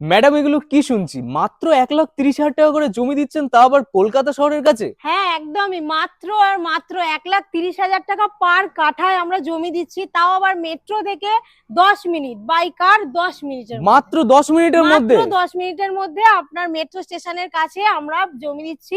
Madam এগুলো কি শুনছি? মাত্র এক লাখ তিরিশ হাজার টাকা করে জমি দিচ্ছেন তা আবার কলকাতা শহরের কাছে? হ্যাঁ একদমই। মাত্র আর মাত্র এক লাখ তিরিশ হাজার টাকা পার কাঠায় আমরা জমি দিচ্ছি তাও আবার মেট্রো থেকে দশ মিনিট বাই কার দশ মিনিটের মাত্র দশ মিনিটের মধ্যে? মাত্র দশ মিনিটের মধ্যে আপনার মেট্রো স্টেশনের কাছে আমরা জমি দিচ্ছি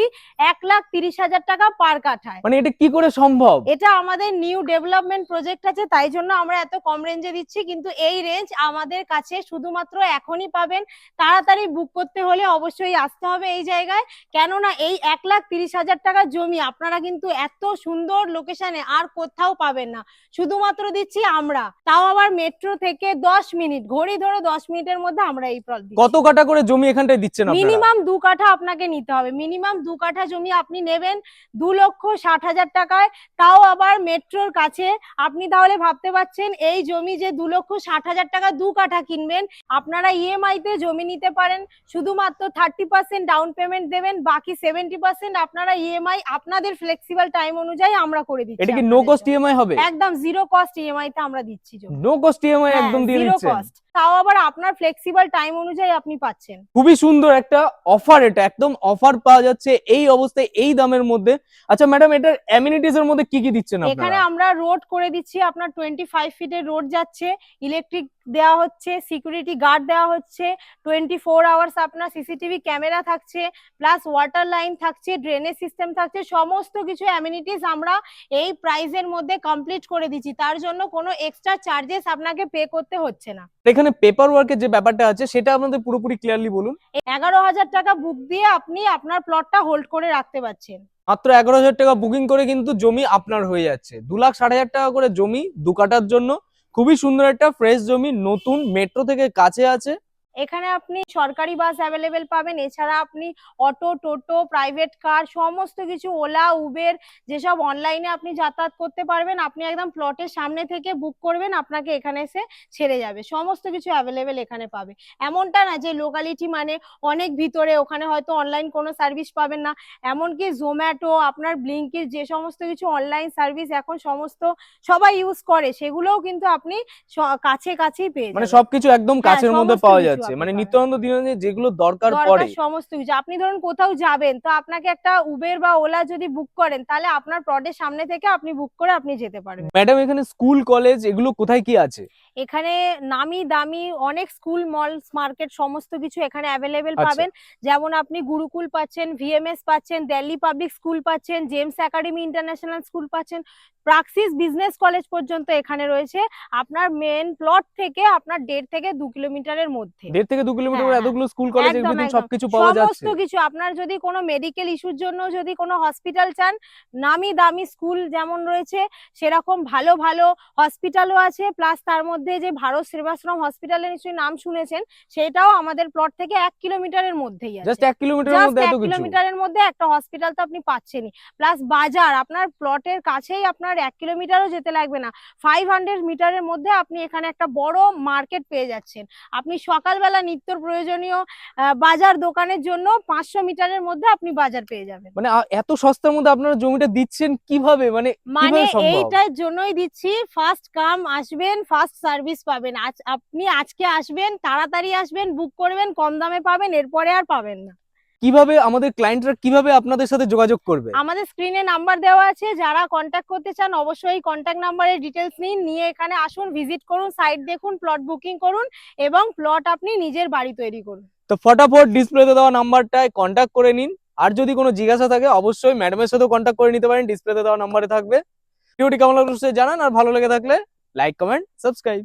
এক লাখ তিরিশ হাজার টাকা পার কাঠায়। মানে এটা কি করে সম্ভব? এটা আমাদের নিউ ডেভেলপমেন্ট প্রজেক্ট আছে তাই জন্য আমরা এত কম রেঞ্জে দিচ্ছি কিন্তু এই রেঞ্জ আমাদের কাছে শুধুমাত্র এখনই পাবেন তাড়াতাড়ি বুক করতে হলে অবশ্যই আসতে হবে এই জায়গায়। কেননা এই এক লাখ তিরিশ হাজার টাকার জমি আপনারা কিন্তু এত সুন্দর লোকেশনে আর কোথাও পাবেন না। শুধুমাত্র দিচ্ছি আমরা। তাও আবার মেট্রো থেকে দশ মিনিট ঘড়ি ধরে দশ মিনিটের মধ্যে আমরা এই কত কাটা করে জমি এখানটায় দিচ্ছেন মিনিমাম দু কাঠা আপনাকে নিতে হবে। মিনিমাম দু কাঠা জমি আপনি নেবেন দু লক্ষ ষাট হাজার টাকায়। তাও আবার মেট্রোর কাছে আপনি তাহলে ভাবতে পারছেন এই জমি যে দু লক্ষ ষাট হাজার টাকা দু কাঠা কিনবেন আপনারা ইএমআই তে জমি নিতে পারেন শুধুমাত্র থার্টি পার্সেন্ট ডাউন পেমেন্ট দেবেন বাকি সেভেন্টি পার্সেন্ট আপনারা ইএমআই আপনাদের ফ্লেক্সিবল টাইম অনুযায়ী আমরা করে দিচ্ছি এটা কি নো কস্ট ইএমআই হবে? একদম জিরো কস্ট ইএমআই তে আমরা দিচ্ছি নো কস্ট ইএমআই একদম দিয়ে জিরো কস্ট তাও আবার আপনার ফ্লেক্সিবল টাইম অনুযায়ী আপনি পাচ্ছেন। খুবই সুন্দর একটা অফার এটা একদম অফার পাওয়া যাচ্ছে এই অবস্থায় এই দামের মধ্যে। আচ্ছা ম্যাডাম এটার অ্যামিনিটিস এর মধ্যে কি কি দিচ্ছেন আপনারা? এখানে আমরা রোড করে দিচ্ছি আপনার টোয়েন্টি ফাইভ ফিটের রোড যাচ্ছে ইলেকট্রিক দেওয়া হচ্ছে সিকিউরিটি গার্ড দেওয়া হচ্ছে টোয়েন্টি ফোর আওয়ার্স আপনার সিসিটিভি ক্যামেরা থাকছে প্লাস ওয়াটার লাইন থাকছে ড্রেনেজ সিস্টেম থাকছে সমস্ত কিছু অ্যামিনিটিস আমরা এই প্রাইসের মধ্যে কমপ্লিট করে দিচ্ছি। তার জন্য কোনো এক্সট্রা চার্জেস আপনাকে পে করতে হচ্ছে না। এখানে পেপার ওয়ার্কের যে ব্যাপারটা আছে সেটা আপনাদের পুরোপুরি ক্লিয়ারলি বলুন। এগারো হাজার টাকা বুক দিয়ে আপনি আপনার প্লটটা হোল্ড করে রাখতে পারছেন। মাত্র এগারো হাজার টাকা বুকিং করে কিন্তু জমি আপনার হয়ে যাচ্ছে। দু লাখ ষাট হাজার টাকা করে জমি দু কাটার জন্য। খুবই সুন্দর একটা ফ্রেশ জমি নতুন মেট্রো থেকে কাছে আছে। এখানে আপনি সরকারি বাস অ্যাভেলেবেল পাবেন। এছাড়া আপনি অটো টোটো প্রাইভেট কার সমস্ত কিছু ওলা উবের যেসব অনলাইনে আপনি যাতায়াত করতে পারবেন আপনি একদম প্লটের সামনে থেকে বুক করবেন আপনাকে এখানে এসে ছেড়ে যাবে। সমস্ত কিছু অ্যাভেলেবেল এখানে পাবে। এমনটা না যে লোকালিটি মানে অনেক ভিতরে ওখানে হয়তো অনলাইন কোনো সার্ভিস পাবেন না। এমনকি জোম্যাটো আপনার ব্লিঙ্কির যে সমস্ত কিছু অনলাইন সার্ভিস এখন সমস্ত সবাই ইউজ করে সেগুলোও কিন্তু আপনি কাছে কাছেই পেয়ে মানে সবকিছু একদম হ্যাঁ, কাছের মধ্যে পাওয়া যাচ্ছে। আপনি মানে। নিত্যানন্দ দিনে যেগুলো দরকার পড়ে। সমস্ত কিছু। আপনি ধরুন কোথাও যাবেন তো আপনাকে একটা উবের বা ওলা যদি বুক করেন তাহলে আপনার প্লটের সামনে থেকে আপনি বুক করে আপনি যেতে পারবেন। ম্যাডাম এখানে স্কুল কলেজ এগুলো কোথায় কি আছে? এখানে নামি দামি অনেক স্কুল মলস মার্কেট সমস্ত কিছু এখানে অ্যাভেলেবেল আচ্ছা। পাবেন। যেমন আপনি গুরুকুল পাচ্ছেন ভিএমএস পাচ্ছেন দিল্লি পাবলিক স্কুল পাচ্ছেন জেমস একাডেমি ইন্টারন্যাশনাল স্কুল পাচ্ছেন প্রাক্সিস বিজনেস কলেজ পর্যন্ত এখানে রয়েছে। আপনার মেন প্লট থেকে আপনার দেড় থেকে দু কিলোমিটারের মধ্যে। দেড় থেকে দু কিলোমিটার হ্যাঁ, এতগুলো স্কুল কলেজ এভরিথিং সবকিছু পাওয়া যাচ্ছে। সমস্ত কিছু আপনার যদি কোনো মেডিকেল ইস্যুর জন্য যদি কোনো হসপিটাল চান নামি দামি স্কুল যেমন রয়েছে সেরকম ভালো ভালো হসপিটালও আছে প্লাস তার মধ্যে যে ভারত সেবাশ্রম হসপিটালের নিশ্চয়ই নাম শুনেছেন সেটাও আমাদের প্লট থেকে এক কিলোমিটারের মধ্যেই আছে। জাস্ট এক কিলোমিটারের মধ্যে এত কিছু? কিলোমিটারের মধ্যে একটা হসপিটাল তো আপনি পাচ্ছেনই। প্লাস বাজার আপনার প্লটের কাছেই আপনার এক কিলোমিটারও যেতে লাগবে না। ফাইভ হান্ড্রেড মিটারের মধ্যে আপনি এখানে একটা বড় মার্কেট পেয়ে যাচ্ছেন। আপনি সকালবেলা নিত্য প্রয়োজনীয় বাজার দোকানের জন্য পাঁচশো মিটারের মধ্যে আপনি বাজার পেয়ে যাবেন। মানে এত সস্তার মধ্যে আপনারা জমিটা দিচ্ছেন কীভাবে? মানে মানে এইটার জন্যই দিচ্ছি ফার্স্ট কাম আসবেন ফার্স্ট সার্ভিস পাবেন। আজ আপনি আজকে আসবেন তাড়াতাড়ি আসবেন বুক করবেন কম দামে পাবেন এরপরে আর পাবেন না। কীভাবে আমাদের ক্লায়েন্টরা কীভাবে আপনাদের সাথে যোগাযোগ করবে? আমাদের স্ক্রিনে নাম্বার দেওয়া আছে যারা কন্ট্যাক্ট করতে চান অবশ্যই কন্ট্যাক্ট নাম্বারের ডিটেলস নিন নিয়ে এখানে আসুন ভিজিট করুন সাইট দেখুন প্লট বুকিং করুন এবং প্লট আপনি নিজের বাড়ি তৈরি করুন। তো ফটাফট ডিসপ্লেতে দেওয়া নাম্বারটায় কন্ট্যাক্ট করে নিন। আর যদি কোনো জিজ্ঞাসা থাকে অবশ্যই ম্যাডামের সাথেও কন্ট্যাক্ট করে নিতে পারেন ডিসপ্লেতে দেওয়া নাম্বারে থাকবে। ভিডিওটি কেমন লাগল জানান আর ভালো লেগে থাকলে লাইক কমেন্ট সাবস্ক্রাইব